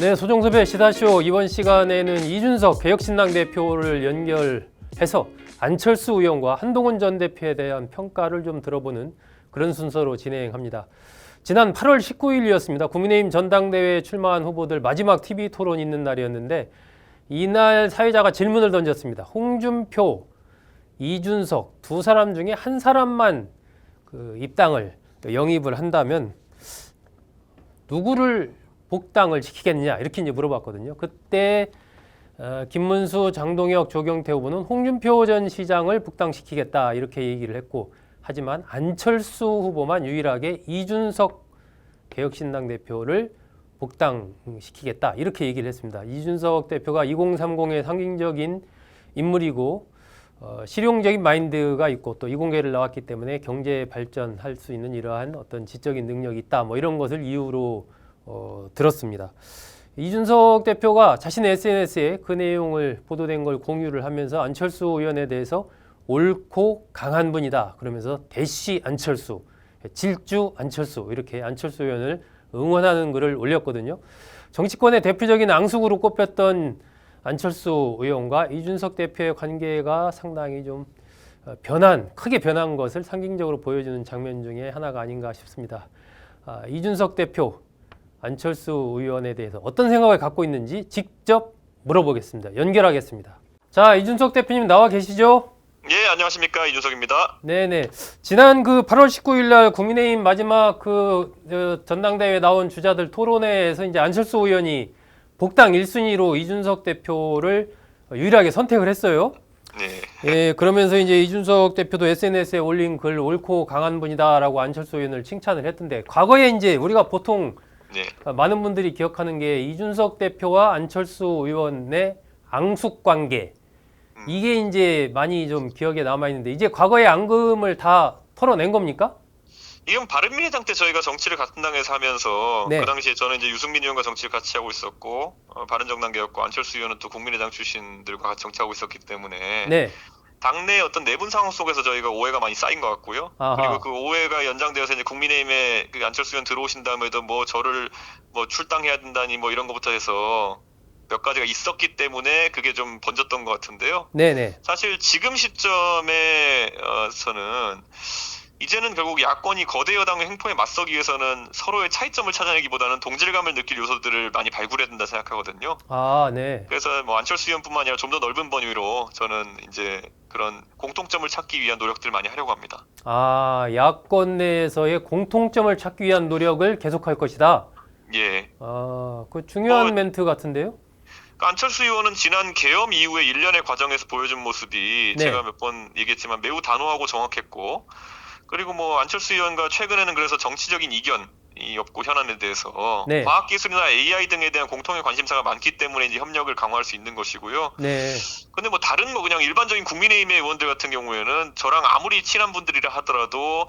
네, 소정섭의 시사쇼 이번 시간에는 이준석 개혁신당 대표를 연결해서 안철수 의원과 한동훈 전 대표에 대한 평가를 좀 들어보는 그런 순서로 진행합니다. 지난 8월 19일이었습니다. 국민의힘 전당대회에 출마한 후보들 마지막 TV 토론 있는 날이었는데 이날 사회자가 질문을 던졌습니다. 홍준표, 이준석 두 사람 중에 한 사람만 그 입당을 영입을 한다면 누구를 복당을 시키겠냐 이렇게 이제 물어봤거든요. 그때 어, 김문수, 장동혁, 조경태 후보는 홍준표 전 시장을 복당시키겠다 이렇게 얘기를 했고 하지만 안철수 후보만 유일하게 이준석 개혁신당 대표를 복당시키겠다 이렇게 얘기를 했습니다. 이준석 대표가 2030의 상징적인 인물이고 어, 실용적인 마인드가 있고 또 이공계를 나왔기 때문에 경제 발전할 수 있는 이러한 어떤 지적인 능력이 있다 뭐 이런 것을 이유로 어, 들었습니다. 이준석 대표가 자신의 SNS에 그 내용을 보도된 걸 공유를 하면서 안철수 의원에 대해서 옳고 강한 분이다 그러면서 대시 안철수, 질주 안철수 이렇게 안철수 의원을 응원하는 글을 올렸거든요. 정치권의 대표적인 앙숙으로 꼽혔던 안철수 의원과 이준석 대표의 관계가 상당히 좀 어, 변한 크게 변한 것을 상징적으로 보여주는 장면 중에 하나가 아닌가 싶습니다. 아, 이준석 대표 안철수 의원에 대해서 어떤 생각을 갖고 있는지 직접 물어보겠습니다. 연결하겠습니다. 자, 이준석 대표님 나와 계시죠? 예, 안녕하십니까 이준석입니다. 네네. 지난 그 8월 19일 날 국민의힘 마지막 그 어, 전당대회에 나온 주자들 토론회에서 이제 안철수 의원이 복당 1순위로 이준석 대표를 유일하게 선택을 했어요. 네, 예, 그러면서 이제 이준석 대표도 SNS에 올린 글 옳고 강한 분이다라고 안철수 의원을 칭찬을 했던데 과거에 이제 우리가 보통 네, 많은 분들이 기억하는 게 이준석 대표와 안철수 의원의 앙숙 관계 음. 이게 이제 많이 좀 기억에 남아 있는데 이제 과거의 앙금을 다 털어낸 겁니까? 이건 바른미래당 때 저희가 정치를 같은 당에서 하면서 네. 그 당시에 저는 이제 유승민 의원과 정치를 같이 하고 있었고 어, 바른정당계였고 안철수 의원은 또 국민의당 출신들과 같이 정치하고 있었기 때문에 네. 당내 어떤 내분 상황 속에서 저희가 오해가 많이 쌓인 것 같고요. 아하. 그리고 그 오해가 연장되어서 이제 국민의힘에 그 안철수 의원 들어오신 다음에도 뭐 저를 뭐 출당해야 된다니 뭐 이런 것부터 해서 몇 가지가 있었기 때문에 그게 좀 번졌던 것 같은데요. 네네. 사실 지금 시점에서는 이제는 결국 야권이 거대 여당의 횡포에 맞서기 위해서는 서로의 차이점을 찾아내기보다는 동질감을 느낄 요소들을 많이 발굴해야 된다 생각하거든요. 아, 네. 그래서 뭐 안철수 의원뿐만 아니라 좀 더 넓은 범위로 저는 이제 그런 공통점을 찾기 위한 노력들을 많이 하려고 합니다. 아, 야권 내에서의 공통점을 찾기 위한 노력을 계속할 것이다. 예. 아, 그 중요한 어, 멘트 같은데요? 그러니까 안철수 의원은 지난 계엄 이후의 일련의 과정에서 보여준 모습이 네. 제가 몇 번 얘기했지만 매우 단호하고 정확했고 그리고 뭐 안철수 의원과 최근에는 그래서 정치적인 이견 이 없고 현안에 대해서 네. 과학 기술이나 AI 등에 대한 공통의 관심사가 많기 때문에 이제 협력을 강화할 수 있는 것이고요. 네. 근데 뭐 다른 뭐 그냥 일반적인 국민의힘의 의원들 같은 경우에는 저랑 아무리 친한 분들이라 하더라도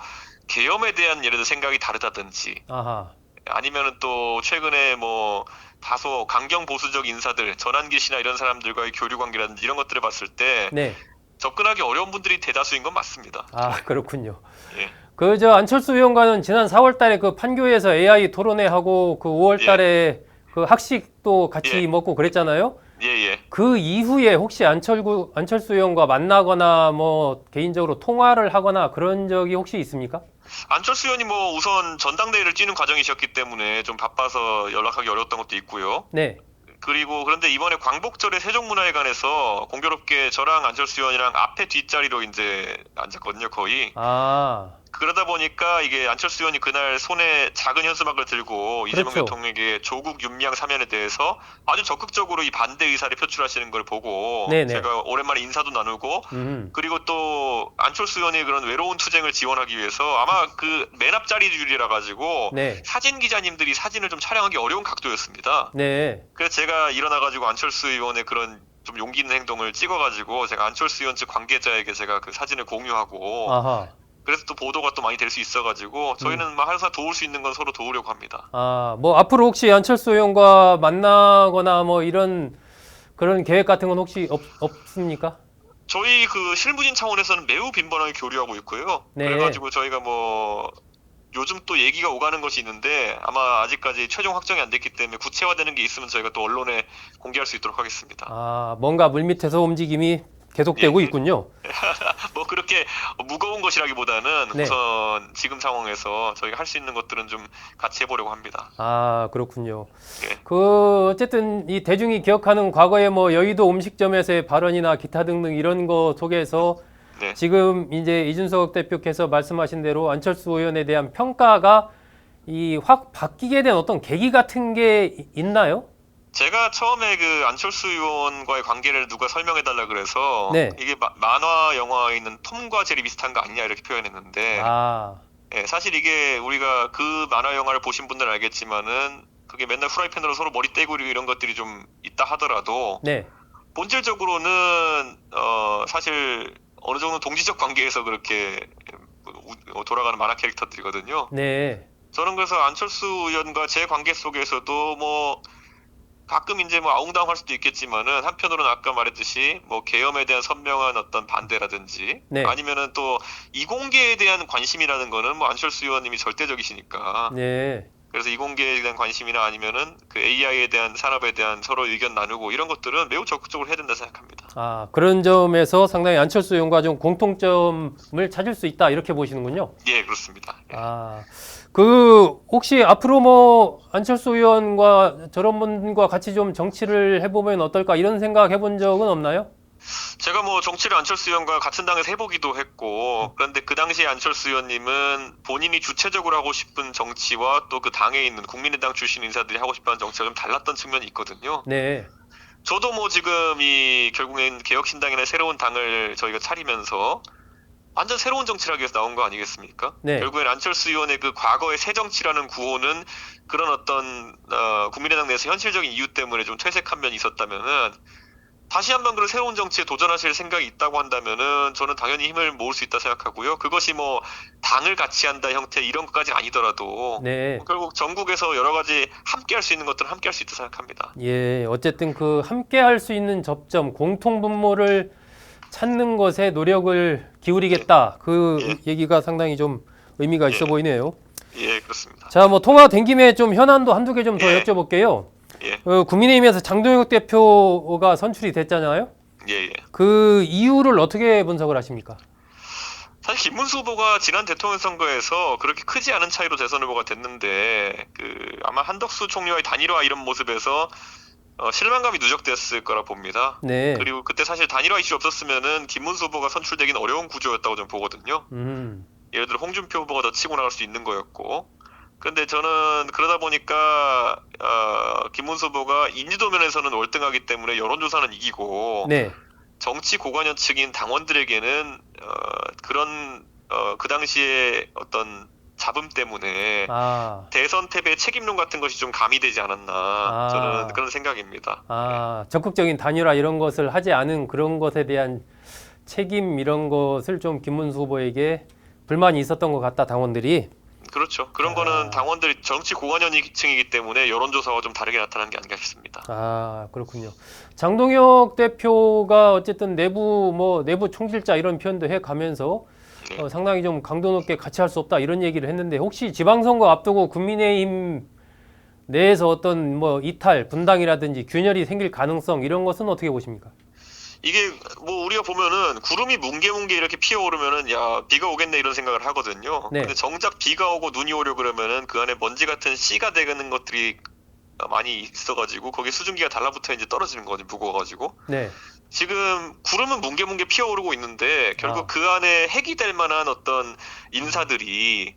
계엄에 대한 예를 들어 생각이 다르다든지 아하. 아니면은 또 최근에 뭐 다소 강경 보수적 인사들 전환기 씨나 이런 사람들과의 교류 관계라든지 이런 것들을 봤을 때 네. 접근하기 어려운 분들이 대다수인 건 맞습니다. 아, 그렇군요. 예. 그 저 안철수 의원과는 지난 4월 달에 그 판교에서 AI 토론회 하고 그 5월 달에 그 학식도 같이 예. 먹고 그랬잖아요. 예, 예. 그 이후에 혹시 안철구 안철수 의원과 만나거나 뭐 개인적으로 통화를 하거나 그런 적이 혹시 있습니까? 안철수 의원이 뭐 우선 전당대회를 뛰는 과정이셨기 때문에 좀 바빠서 연락하기 어려웠던 것도 있고요. 네. 그리고 그런데 이번에 광복절에 세종문화회관에서 공교롭게 저랑 안철수 의원이랑 앞에 뒷자리로 이제 앉았거든요, 거의. 아, 그러다 보니까 이게 안철수 의원이 그날 손에 작은 현수막을 들고 이재명 그렇죠. 대통령에게 조국 윤미향 사면에 대해서 아주 적극적으로 이 반대 의사를 표출하시는 걸 보고 네네. 제가 오랜만에 인사도 나누고 음. 그리고 또 안철수 의원의 그런 외로운 투쟁을 지원하기 위해서 아마 그 맨 앞자리 줄이라 가지고 네. 사진 기자님들이 사진을 좀 촬영하기 어려운 각도였습니다. 네. 그래서 제가 일어나 가지고 안철수 의원의 그런 좀 용기 있는 행동을 찍어가지고 제가 안철수 의원 측 관계자에게 제가 그 사진을 공유하고 아하. 그래서 또 보도가 또 많이 될 수 있어가지고 저희는 막 항상 도울 수 있는 건 서로 도우려고 합니다. 아, 뭐 앞으로 혹시 안철수 의원과 만나거나 뭐 이런 그런 계획 같은 건 혹시 없, 없습니까? 저희 그 실무진 차원에서는 매우 빈번하게 교류하고 있고요. 네. 그래가지고 저희가 뭐 요즘 또 얘기가 오가는 것이 있는데 아마 아직까지 최종 확정이 안 됐기 때문에 구체화되는 게 있으면 저희가 또 언론에 공개할 수 있도록 하겠습니다. 아, 뭔가 물밑에서 움직임이 계속되고 예. 있군요. 뭐 그렇게 무거운 것이라기보다는 네. 우선 지금 상황에서 저희가 할 수 있는 것들은 좀 같이 해보려고 합니다. 아, 그렇군요. 예. 그 어쨌든 이 대중이 기억하는 과거의 뭐 여의도 음식점에서의 발언이나 기타 등등 이런 거 속에서 네. 지금 이제 이준석 대표께서 말씀하신 대로 안철수 의원에 대한 평가가 이 확 바뀌게 된 어떤 계기 같은 게 이- 있나요? 제가 처음에 그 안철수 의원과의 관계를 누가 설명해 달라 그래서 네. 이게 마- 만화 영화에 있는 톰과 제리 비슷한 거 아니냐 이렇게 표현했는데 아, 예, 사실 이게 우리가 그 만화 영화를 보신 분들은 알겠지만은 그게 맨날 후라이팬으로 서로 머리 떼고 이런 것들이 좀 있다 하더라도 네, 본질적으로는 어 사실 어느 정도 동지적 관계에서 그렇게 우- 어, 돌아가는 만화 캐릭터들이거든요. 네, 저는 그래서 안철수 의원과 제 관계 속에서도 뭐 가끔 이제 뭐 아웅다웅할 수도 있겠지만은 한편으로는 아까 말했듯이 뭐 계엄에 대한 선명한 어떤 반대라든지 네. 아니면은 또 이공계에 대한 관심이라는 거는 뭐 안철수 의원님이 절대적이시니까 네, 그래서 이공계에 대한 관심이나 아니면은 그 AI에 대한 산업에 대한 서로 의견 나누고 이런 것들은 매우 적극적으로 해야 된다 생각합니다. 아 그런 점에서 상당히 안철수 의원과 좀 공통점을 찾을 수 있다 이렇게 보시는군요. 예, 그렇습니다. 예. 아, 그 혹시 앞으로 뭐 안철수 의원과 저런 분과 같이 좀 정치를 해보면 어떨까 이런 생각 해본 적은 없나요? 제가 뭐 정치를 안철수 의원과 같은 당에서 해보기도 했고 그런데 그 당시에 안철수 의원님은 본인이 주체적으로 하고 싶은 정치와 또 그 당에 있는 국민의당 출신 인사들이 하고 싶어하는 정치가 좀 달랐던 측면이 있거든요. 네, 저도 뭐 지금 이 결국엔 개혁신당이나 새로운 당을 저희가 차리면서 완전 새로운 정치를 하기 위해서 나온 거 아니겠습니까? 네. 결국엔 안철수 의원의 그 과거의 새 정치라는 구호는 그런 어떤 어, 국민의당 내에서 현실적인 이유 때문에 좀 퇴색한 면이 있었다면은 다시 한번 그런 새로운 정치에 도전하실 생각이 있다고 한다면은 저는 당연히 힘을 모을 수 있다 생각하고요. 그것이 뭐 당을 같이 한다 형태 이런 것까지는 아니더라도 네. 결국 전국에서 여러 가지 함께 할 수 있는 것들은 함께 할 수 있다 생각합니다. 예, 어쨌든 그 함께 할 수 있는 접점, 공통 분모를 찾는 것에 노력을 기울이겠다. 그 예. 얘기가 상당히 좀 의미가 있어 예. 보이네요. 예, 그렇습니다. 자, 뭐 통화 된 김에 좀 현안도 한두 개 좀 더 예. 여쭤볼게요. 예, 어, 국민의힘에서 장동혁 대표가 선출이 됐잖아요. 예, 예. 그 이유를 어떻게 분석을 하십니까? 사실 김문수 후보가 지난 대통령 선거에서 그렇게 크지 않은 차이로 대선 후보가 됐는데 그 아마 한덕수 총리와의 단일화 이런 모습에서 어, 실망감이 누적됐을 거라 봅니다. 네. 그리고 그때 사실 단일화 이슈 없었으면은 김문수 후보가 선출되기는 어려운 구조였다고 저는 보거든요. 음. 예를 들어 홍준표 후보가 더 치고 나갈 수 있는 거였고. 그런데 저는 그러다 보니까 어, 김문수 후보가 인지도 면에서는 월등하기 때문에 여론조사는 이기고 네. 정치 고관여 측인 당원들에게는 어, 그런 어, 그 당시에 어떤 잡음 때문에 아. 대선 패배 책임론 같은 것이 좀 가미되지 않았나 아. 저는 그런 생각입니다. 아, 적극적인 단일화 이런 것을 하지 않은 그런 것에 대한 책임 이런 것을 좀 김문수 후보에게 불만이 있었던 것 같다 당원들이. 그렇죠. 그런 아. 거는 당원들이 정치 고관여층이기 때문에 여론조사와 좀 다르게 나타난 게 아닌가 싶습니다. 아 그렇군요. 장동혁 대표가 어쨌든 내부 뭐 내부 총질자 이런 표현도 해 가면서 네. 어, 상당히 좀 강도 높게 같이 할 수 없다 이런 얘기를 했는데 혹시 지방선거 앞두고 국민의힘 내에서 어떤 뭐 이탈 분당이라든지 균열이 생길 가능성 이런 것은 어떻게 보십니까? 이게 뭐 우리가 보면은 구름이 뭉게뭉게 이렇게 피어오르면은 야 비가 오겠네 이런 생각을 하거든요. 네. 근데 정작 비가 오고 눈이 오려 그러면은 그 안에 먼지 같은 씨가 되는 것들이 많이 있어가지고 거기 수증기가 달라붙어 이제 떨어지는 거지 무거워가지고 네. 지금 구름은 뭉게뭉게 피어오르고 있는데 결국 아. 그 안에 핵이 될 만한 어떤 인사들이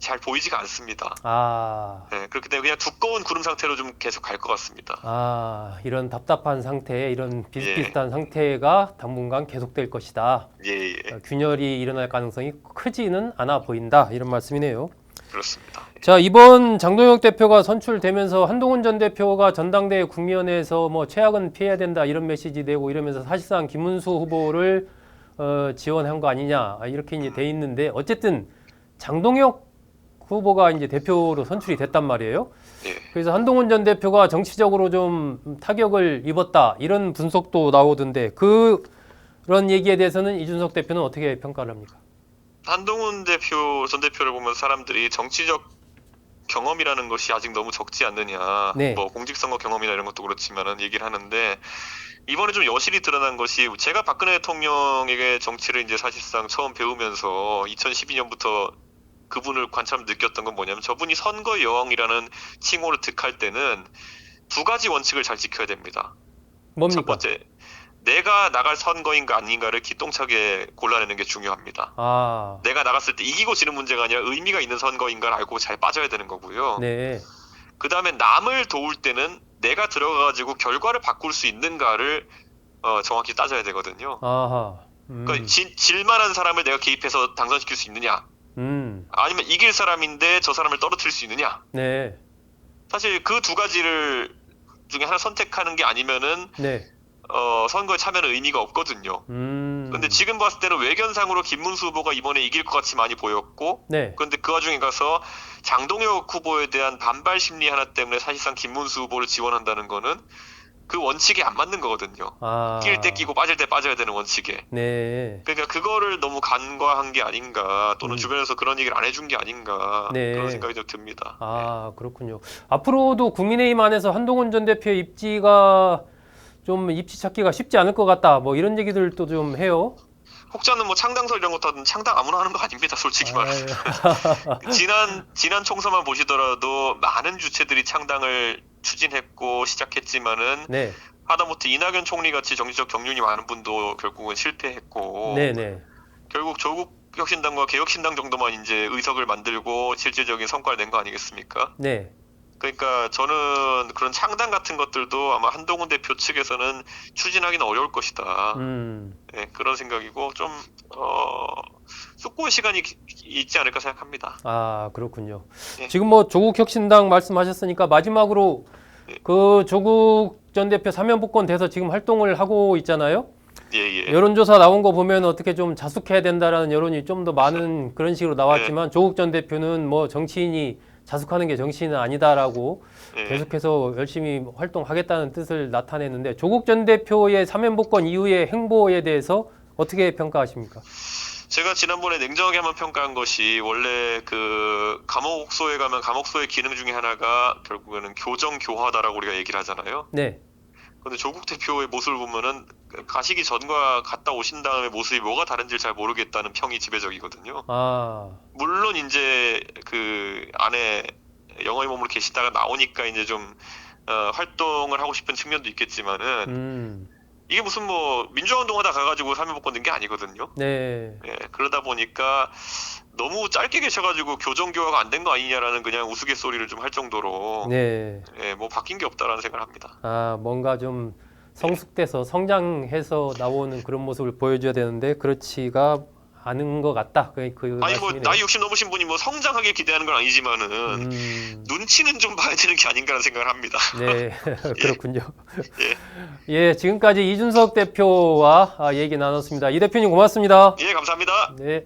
잘 보이지가 않습니다. 아. 네, 그렇기 때문에 그냥 두꺼운 구름 상태로 좀 계속 갈 것 같습니다. 아, 이런 답답한 상태, 이런 비슷비슷한 상태가 당분간 계속될 것이다. 예, 예, 어, 균열이 일어날 가능성이 크지는 않아 보인다. 이런 말씀이네요. 그렇습니다. 자, 이번 장동혁 대표가 선출되면서 한동훈 전 대표가 전당대회 국면에서 뭐 최악은 피해야 된다 이런 메시지 내고 이러면서 사실상 김문수 후보를 어, 지원한 거 아니냐 아, 이렇게 이제 돼 있는데 어쨌든 장동혁 후보가 이제 대표로 선출이 됐단 말이에요. 예. 그래서 한동훈 전 대표가 정치적으로 좀 타격을 입었다 이런 분석도 나오던데 그 그런 얘기에 대해서는 이준석 대표는 어떻게 평가를 합니까? 한동훈 대표 전 대표를 보면 사람들이 정치적 경험이라는 것이 아직 너무 적지 않느냐. 네. 뭐 공직선거 경험이나 이런 것도 그렇지만은 얘기를 하는데 이번에 좀 여실히 드러난 것이 제가 박근혜 대통령에게 정치를 이제 사실상 처음 배우면서 2012년부터 그분을 관찰 느꼈던 건 뭐냐면 저분이 선거 여왕이라는 칭호를 득할 때는 두 가지 원칙을 잘 지켜야 됩니다. 첫 뭡니까? 번째, 내가 나갈 선거인가 아닌가를 기똥차게 골라내는 게 중요합니다. 아, 내가 나갔을 때 이기고 지는 문제가 아니라 의미가 있는 선거인가를 알고 잘 빠져야 되는 거고요. 네. 그 다음에 남을 도울 때는 내가 들어가가지고 결과를 바꿀 수 있는가를 어, 정확히 따져야 되거든요. 아하. 음. 그러니까 질, 질만한 사람을 내가 개입해서 당선시킬 수 있느냐, 음. 아니면 이길 사람인데 저 사람을 떨어뜨릴 수 있느냐. 네. 사실 그 두 가지를 중에 하나 선택하는 게 아니면은 네. 어, 선거에 참여는 의미가 없거든요. 음. 근데 지금 봤을 때는 외견상으로 김문수 후보가 이번에 이길 것 같이 많이 보였고, 네. 그런데 그 와중에 가서 장동혁 후보에 대한 반발 심리 하나 때문에 사실상 김문수 후보를 지원한다는 거는 그 원칙에 안 맞는 거거든요. 아. 낄때 끼고 빠질 때 빠져야 되는 원칙에. 네. 그러니까 그거를 너무 간과한 게 아닌가, 또는 음. 주변에서 그런 얘기를 안 해준 게 아닌가 네. 그런 생각이 좀 듭니다. 아, 그렇군요. 앞으로도 국민의힘 안에서 한동훈 전 대표의 입지가 좀 입지 찾기가 쉽지 않을 것 같다. 뭐 이런 얘기들도 좀 해요. 혹자는 뭐 창당설 이런 것도 창당 아무나 하는 거 아닙니다, 솔직히 말해서. 아유, 지난 지난 총선만 보시더라도 많은 주체들이 창당을 추진했고 시작했지만은 네. 하다못해 이낙연 총리 같이 정치적 경륜이 많은 분도 결국은 실패했고 네, 네. 결국 조국 혁신당과 개혁신당 정도만 이제 의석을 만들고 실질적인 성과를 낸 거 아니겠습니까? 네. 그러니까 저는 그런 창당 같은 것들도 아마 한동훈 대표 측에서는 추진하기는 어려울 것이다. 음. 네, 그런 생각이고 좀 어, 숙고의 시간이 기- 있지 않을까 생각합니다. 아, 그렇군요. 네. 지금 뭐 조국 혁신당 말씀하셨으니까 마지막으로 네. 그 조국 전 대표 사면 복권 돼서 지금 활동을 하고 있잖아요. 예, 예. 여론조사 나온 거 보면 어떻게 좀 자숙해야 된다라는 여론이 좀 더 많은 그런 식으로 나왔지만 네. 조국 전 대표는 뭐 정치인이 자숙하는 게 정치인은 아니다라고 예. 계속해서 열심히 활동하겠다는 뜻을 나타냈는데 조국 전 대표의 사면 복권 이후의 행보에 대해서 어떻게 평가하십니까? 제가 지난번에 냉정하게 한번 평가한 것이 원래 그 감옥소에 가면 감옥소의 기능 중에 하나가 결국에는 교정 교화다라고 우리가 얘기를 하잖아요. 네, 근데 조국 대표의 모습을 보면은 가시기 전과 갔다 오신 다음에 모습이 뭐가 다른지를 잘 모르겠다는 평이 지배적이거든요. 아, 물론 이제 그 안에 영어의 몸으로 계시다가 나오니까 이제 좀 어, 활동을 하고 싶은 측면도 있겠지만은 음, 이게 무슨 뭐 민주화 운동하다 가가지고 사면복권 된 게 아니거든요. 네, 예, 그러다 보니까 너무 짧게 계셔가지고 교정 교화가 안 된 거 아니냐라는 그냥 우스갯소리를 좀 할 정도로 네, 예, 뭐 바뀐 게 없다라는 생각을 합니다. 아 뭔가 좀 성숙돼서 성장해서 나오는 그런 모습을 보여줘야 되는데 그렇지가 않은 것 같다. 그, 그 아니 뭐 말씀이네요. 나이 60 넘으신 분이 뭐 성장하게 기대하는 건 아니지만은 음, 눈치는 좀 봐야 되는 게 아닌가라는 생각을 합니다. 네, 그렇군요. 예, 지금까지 이준석 대표와 아, 얘기 나눴습니다. 이 대표님 고맙습니다. 예, 감사합니다. 네.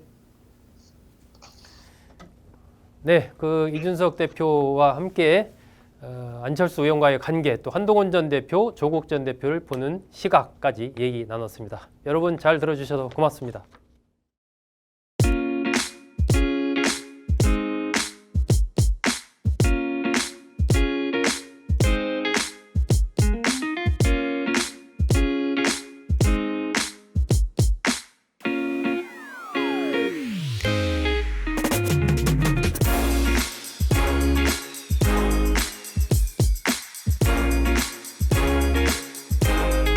네, 그 이준석 대표와 함께 어, 안철수 의원과의 관계 또 한동훈 전 대표, 조국 전 대표를 보는 시각까지 얘기 나눴습니다. 여러분 잘 들어주셔서 고맙습니다.